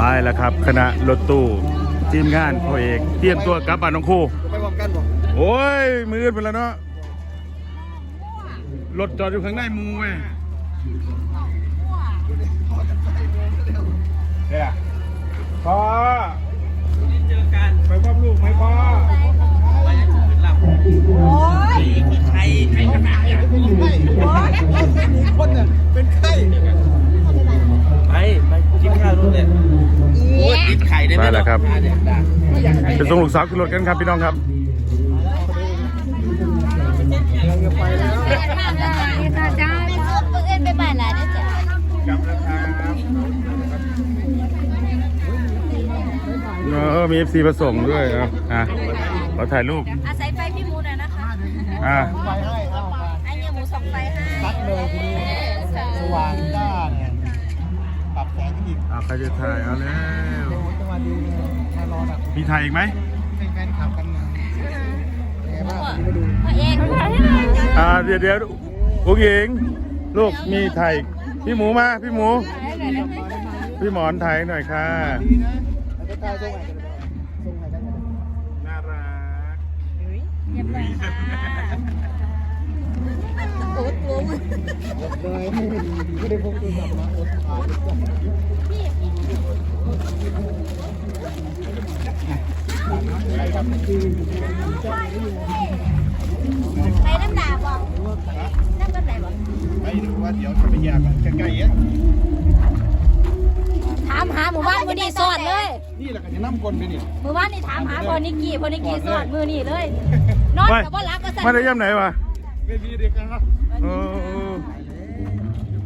ไปแล้วครับ คณะรถตู้ทีมงานพ่อเอกเตรียมตัวกลับบ้านน้องครูไปพร้อมกันบอกโอ้ย มืดไปแล้วเนาะรถจอดอยู่ข้างในหมูเว้ยเนี่ยพ่อเจอกันไปพร้อมลูกไหมพ่อโอ้ยใครใครขนาดเนี่ยโอ้ยมีคนน่ะเป็นไข้ เลยโอ้ยติดไข่ได้ไหมไปแล้วครับไม่อยากไข่จะส่งลูกสาวขึ้นรถกันครับพี่น้องครับจะไปแล้วจ้าจ้าไปส่งเพื่อนไปบ้านหลานนะจ๊ะกลับแล้วครับเออมีเอฟซีมาส่งด้วยอะอะเราถ่ายรูปอาศัยไฟพี่มูหน่อยนะคะอะไปให้เอาไปไอ้เนี่ยหมูส่องไฟให้ซัดเลยทีนี้สว่างจ้าเนี่ยปรับแสง อีกอะใครจะถ่ายเอาแล้วโอ้จังหวะดีเลยมารออะมีถ่ายอีกไหมเป็นแฟนคลับกันนะไงบ้างมาดูพระเอกถ่ายให้หน่อยจ้ะอ่าเดี๋ยวเดี๋ยวผู้หญิงลูกมีถ่ายพี่หมูมาพี่หมูถ่ายให้หน่อยได้ไหมพี่หมอนถ่ายหน่อยค่ะดีนะแล้วก็ถ่ายส่งให้กันส่งให้กัน น่ารัก เรียบร้อยค่ะโอ้ตัวมึง เลย ไปน้ำหนาบอกน้ำกันไหนบอกไปดูว่าเดี๋ยวจะไปยกกันใกล้ๆเอ๊ะถามหาหมู่บ้านมือนี่สอดเลย นี่แหละก็จะน้ำกลไปนี่หมู่บ้านนี่ถามหาพอนิกกี้พอนิกกี้สอดมือนี่เลย นอนไม่ว่ารักก็สั่นไม่ได้ย่ำไหนวะ เวทีเด็กกันครับโอ้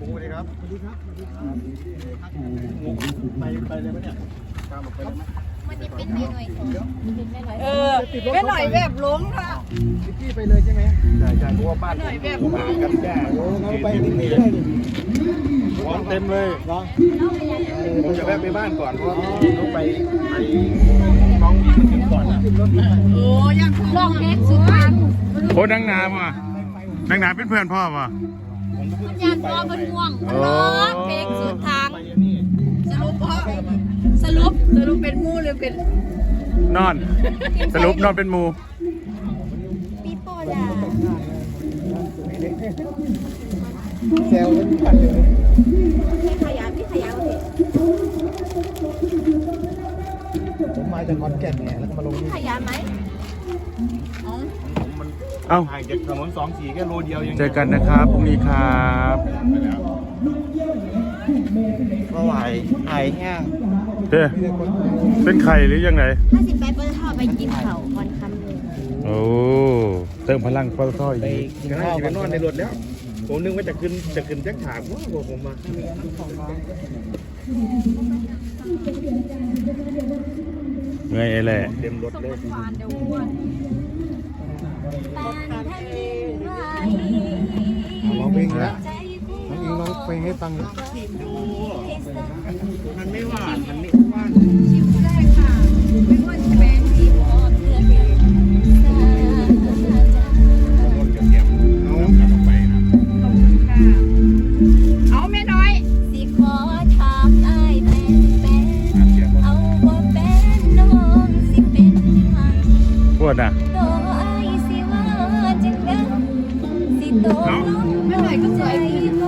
สวัสดีครับสวัสดีครับไปไปเลยไหมเนี่ยตามออกไปเลยไหมมันจะเป็นไม่หน่อยเป็นไม่หน่อยเออไม่หน่อยแบบหลงค่ะพี่ไปเลยใช่ไหมใช่ใช่เพราะว่าบ้านหน่อยแบบหากันแย่โอ้เราไปนี่เลยของเต็มเลยเนาะผมจะแวะไปบ้านก่อนเพราะว่าต้องไปไปน้องมีถึงก่อนขึ้นรถได้โอ้ยังลองเพลงสุดท้ายโหนังหนาว่ะ นังหนาเป็นเพื่อนพ่อว่ะมันยานรอมันง่วงมันร้องเพลงสุดทางไปนี่สรุปเพราะสรุปสรุปเป็นหมู่หรือเป็น นอน สรุปนอนเป็นหมูปีโป้จ้าแซวกันกันเลยพี่ขยันพี่ขยันเลยผมมาจากขอนแก่นเนี่ยแล้วก็มาลงนี่ขยันไหม เอ้า ห่างจากถนนสองสี่แค่โลเดียวยังเจอกันนะครับพรุ่งนี้ครับก็ไหวไอแห้งเด้เป็นไข่หรือยังไงถ้าสิไปเปิ้ลทอดไปกินเขาวันคำเลยโอ้เติมพลังปตทอีไปกกินข้าวกันนอนในรถแล้ว ผมนึกว่าจะขึ้นจะขึ้นแจ็คถามว่าผมมาเงยไอ้แหละ เต็มรถเลยปานท่านไว้ ร้องเพลงแล้วน้องอิงร้องเพลงให้ฟังดูมันไม่หวานมันไม่หวานชิมได้ค่ะไม่ว่าจะแบงค์ที่พอเพื่อนเองคนเก็บเอาบไปนะค่เอาแม่น้อยสิขอถามไอ้ายเป็นเป็นเอาบ่เป็นน้องสิเป็นหยังพวดนะ สิโตน้องแม่หน่อยก็สวยโต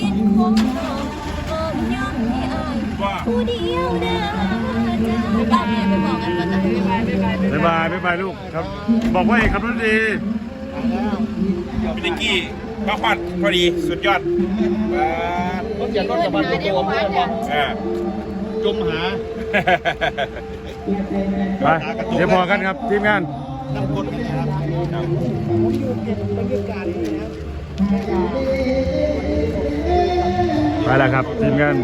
ชีวิตของน้องก็ยอมให้อ้ายว่าผู้เดียวเด้อจ้าบ้านไปบอกกันว่าจะไปไปไปบ๊ายบายบ๊ายบายลูกครับ บอกว่าเอกขับรถดีพี่นิกกี้ข้าวผัดพอดีสุดยอดรถเกียร์รถกับมันตัวเพื่อนบอกอ่าจมหาไปเดี๋ยวพอกันครับทีมงาน น้ำกลกันนะครับอยู่เก็บบรรยากาศนี่นะครับไปแล้วครับทีมงาน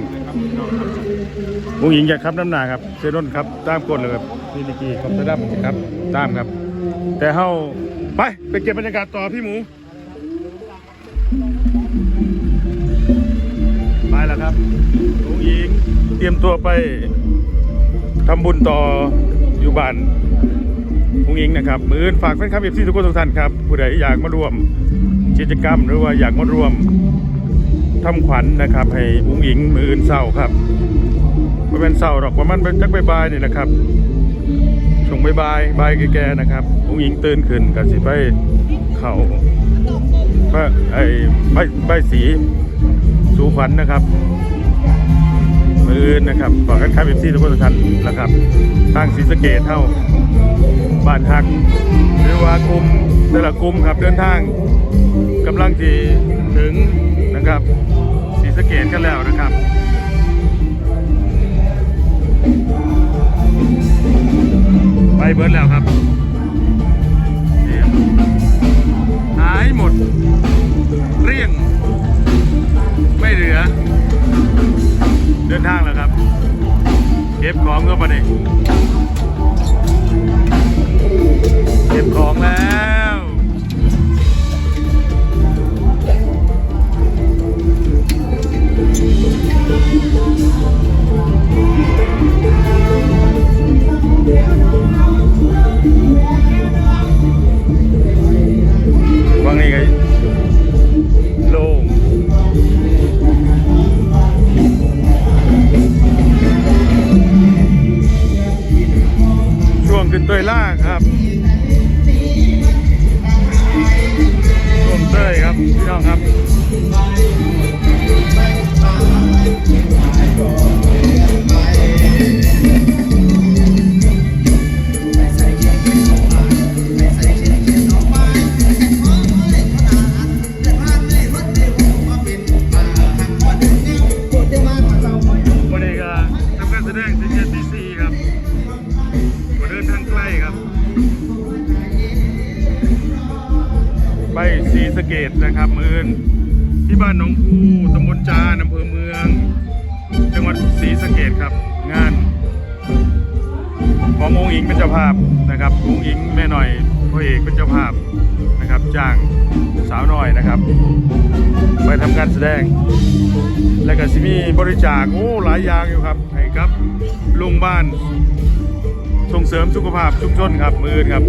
ผู้หญิงอยากขับน้ำหนาครับเซนนครับตามกฎเลยครับพี่นิกกี้ครับจะดับครับตามครับ แต่เฮาไปไปเก็บบรรยากาศต่อพี่หมูไปแล้วครับผู้หญิงเตรียมตัวไปทำบุญต่ออยู่บ้าน ผู้หญิงนะครับมือื่นฝากแฟนคลับเอฟซีทุกคนทุกท่านครับผู้ใดอยากมาร่วมกิจกรรม หรือว่าอยากมาร่วมทำขวัญนะครับ ให้อุ้งอิงมืออื่นเศร้าครับไม่เป็นเศร้าหรอกว่ามันเป็นจักบายๆนี่แหละครับช่วงบายบายบายแก่ๆนะครับอุ้งอิงตื่นขึ้นกันสิไปเข่าพระไอ้ใบใบสีสู่ขวัญนะครับมืออื่นนะครับฝากกันครับเอฟซีทุกคนทุกท่านนะครับทางศรีสะเกดเท่า บ้านฮัก หรือว่ากลุ่มแต่ละกลุ่มครับเดินทางกำลังที่ถึงนะครับศรีสะเกดกันแล้วนะครับไปเบิร์ดแล้วครับหายหมด เรียง ไม่เหลือ เดินทางแล้วครับ เก็บของก็มาดิเยล่าครับช่วงเตยครับพี่น้องครับ ศรีสะเกดนะครับมือนที่บ้านหนองคูตำบลจานอำเภอเมือง จังหวัดศรีสะเกดครับ งาน ขององค์อิงเป็นเจ้าภาพนะครับองค์อิงแม่หน่อยพ่อเอกเป็นเจ้าภาพนะครับจ้างสาวน้อยนะครับ ไปทำการแสดง และก็สิมีบริจาคโอ้หลายอย่างอยู่ครับให้ครับลุงบ้านส่งเสริมสุขภาพชุมชนครับมืออนครับ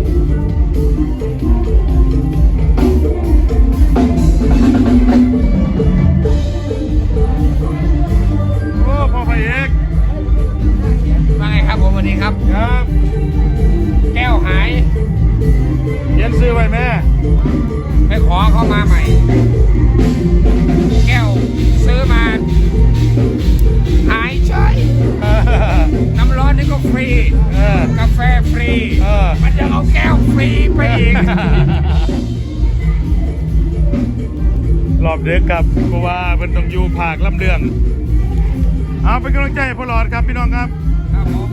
อ้พ่อพระเอกว่าไงครับผมวันนี้ครับ ครับ แก้วหายเขียนซื้อไว้แม่ ไปขอเข้ามาใหม่ แก้วซื้อมาหายเฉยเออน้ำร้อนนี่ก็ฟรี เออ กาแฟฟรี เออ มันจะเอาแก้วฟรีไปอีก รอบเด็กครับเพราะว่ามันต้องอยู่ภาคลำเลือง เอาเป็นกำลังใจให้พ่อหลอดครับพี่น้องครับ ครับผม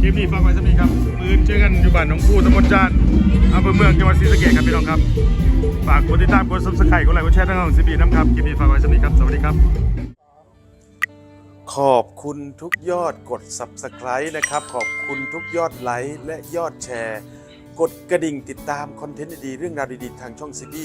คลิปนี้ฝากไว้สักนิดครับมือเจอกันอยู่บ้านหนองคูตำบลจานอำเภอเมืองจังหวัดศรีสะเกษครับพี่น้องครับ ฝากกดติดตามกดซับสไครต์กดไลค์กดแชร์ทั้งของซีบีน้ำครับคลิปนี้ฝากไว้สักนิดครับสวัสดีครับ ขอบคุณทุกยอดกด Subscribe นะครับ ขอบคุณทุกยอดไลค์และยอดแชร์ กดกระดิ่งติดตามคอนเทนต์ดีๆเรื่องราวดีๆทางช่องซีบี